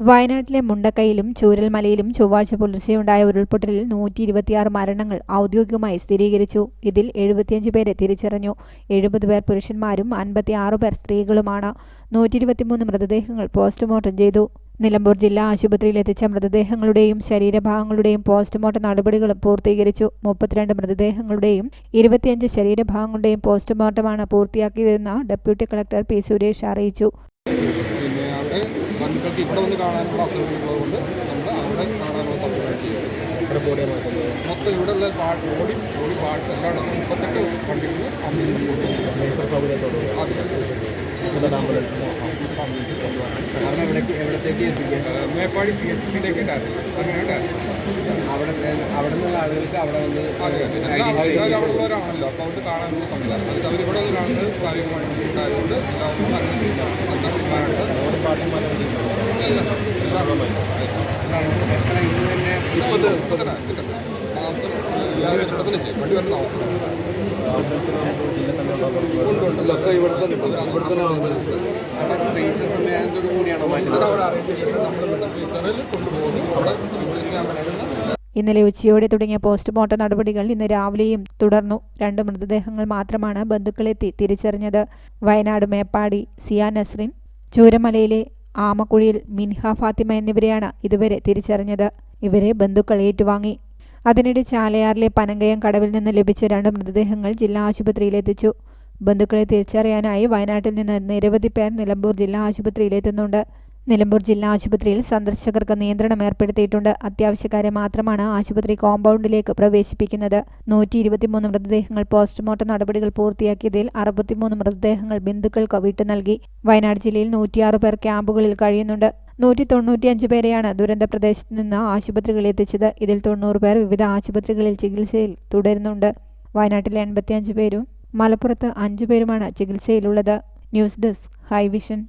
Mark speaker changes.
Speaker 1: വയനാട്ടിലെ മുണ്ടക്കൈയിലും ചൂരൽമലയിലും ചൊവ്വാഴ്ച പുലർച്ചെയുണ്ടായ ഉരുൾപൊട്ടലിൽ നൂറ്റി ഇരുപത്തിയാറ് മരണങ്ങൾ ഔദ്യോഗികമായി സ്ഥിരീകരിച്ചു. ഇതിൽ എഴുപത്തിയഞ്ച് പേരെ തിരിച്ചറിഞ്ഞു. എഴുപത് പേർ പുരുഷന്മാരും അൻപത്തിയാറ് പേർ സ്ത്രീകളുമാണ്. നൂറ്റി ഇരുപത്തിമൂന്ന് മൃതദേഹങ്ങൾ പോസ്റ്റ്മോർട്ടം ചെയ്തു. നിലമ്പൂർ ജില്ലാ ആശുപത്രിയിൽ എത്തിച്ച മൃതദേഹങ്ങളുടെയും ശരീരഭാഗങ്ങളുടെയും പോസ്റ്റ്മോർട്ടം നടപടികളും പൂർത്തീകരിച്ചു. മുപ്പത്തിരണ്ട് മൃതദേഹങ്ങളുടെയും ഇരുപത്തിയഞ്ച് ശരീരഭാഗങ്ങളുടെയും പോസ്റ്റ്മോർട്ടമാണ് പൂർത്തിയാക്കിയതെന്ന് ഡെപ്യൂട്ടി കളക്ടർ പി സുരേഷ് അറിയിച്ചു.
Speaker 2: ബന്ധുക്കൾക്ക് ഇവിടെ വന്ന് കാണാനുള്ള അസുഖങ്ങളുള്ളത് കൊണ്ട് നമ്മൾ അവിടെ കാണാനുള്ള സംവിധാനം ചെയ്യും ഇവിടെ ബോഡി മൊത്തം ഇവിടെയുള്ള പാർട്ട് ബോഡി ബോഡി പാർട്സ് എല്ലാം മുപ്പത്തെട്ട് വണ്ടികളിൽ ആംബുലൻസ് സൗകര്യത്തോടെ
Speaker 3: കാരണം എവിടേക്ക് എവിടത്തേക്ക് എത്തിക്കാൻ
Speaker 2: മേപ്പാടി സി എച്ച് സിയിലേക്ക് അങ്ങനെയാണ്
Speaker 3: അവിടെ അവിടെ നിന്നുള്ള ആളുകൾക്ക് അവിടെ വന്ന്
Speaker 2: അവിടെ ഉള്ളവരാണല്ലോ അപ്പോൾ അവർക്ക് കാണാനുള്ള സംവിധാനം. അവർ ഇവിടെ വന്ന് കാണുന്നത് കാര്യമായിട്ട് ഉണ്ടായതുകൊണ്ട് എല്ലാവർക്കും
Speaker 3: എത്ര ഇന്ന് തന്നെ സമയത്തോടു കൂടിയാണോ.
Speaker 1: ഇന്നലെ ഉച്ചയോടെ തുടങ്ങിയ പോസ്റ്റ്മോർട്ടം നടപടികൾ ഇന്ന് രാവിലെയും തുടർന്നു. രണ്ട് മൃതദേഹങ്ങൾ മാത്രമാണ് ബന്ധുക്കളെത്തി തിരിച്ചറിഞ്ഞത്. വയനാട് മേപ്പാടി സിയ നസ്രിൻ ചൂരമലയിലെ ആമക്കുഴിയിൽ മിൻഹ ഫാത്തിമ എന്നിവരെയാണ് ഇതുവരെ തിരിച്ചറിഞ്ഞത്. ഇവരെ ബന്ധുക്കൾ ഏറ്റുവാങ്ങി. അതിനിടെ ചാലയാറിലെ പനങ്കയം കടവിൽ നിന്ന് ലഭിച്ച രണ്ട് മൃതദേഹങ്ങൾ ജില്ലാ ആശുപത്രിയിലെത്തിച്ചു ബന്ധുക്കളെ തിരിച്ചറിയാനായി വയനാട്ടിൽ നിന്ന് നിരവധി പേർ നിലമ്പൂർ ജില്ലാ ആശുപത്രിയിലെത്തുന്നുണ്ട് നിലമ്പൂർ ജില്ലാ ആശുപത്രിയിൽ സന്ദർശകർക്ക് നിയന്ത്രണം ഏർപ്പെടുത്തിയിട്ടുണ്ട്. അത്യാവശ്യക്കാരെ മാത്രമാണ് ആശുപത്രി കോമ്പൗണ്ടിലേക്ക് പ്രവേശിപ്പിക്കുന്നത്. നൂറ്റി ഇരുപത്തിമൂന്ന് മൃതദേഹങ്ങൾ പോസ്റ്റ്മോർട്ടം നടപടികൾ പൂർത്തിയാക്കിയതിൽ അറുപത്തിമൂന്ന് മൃതദേഹങ്ങൾ ബന്ധുക്കൾക്ക് വിട്ടു നൽകി. വയനാട് ജില്ലയിൽ നൂറ്റിയാറ് പേർ ക്യാമ്പുകളിൽ കഴിയുന്നുണ്ട്. നൂറ്റി തൊണ്ണൂറ്റിയഞ്ച് പേരെയാണ് ദുരന്ത പ്രദേശത്ത് നിന്ന് ആശുപത്രികളിൽ എത്തിച്ചത്. ഇതിൽ തൊണ്ണൂറ് പേർ വിവിധ ആശുപത്രികളിൽ ചികിത്സയിൽ തുടരുന്നുണ്ട്. വയനാട്ടിലെ എൺപത്തിയഞ്ച് പേരും മലപ്പുറത്ത് അഞ്ചു പേരുമാണ് ചികിത്സയിലുള്ളത്. News desk Hivision.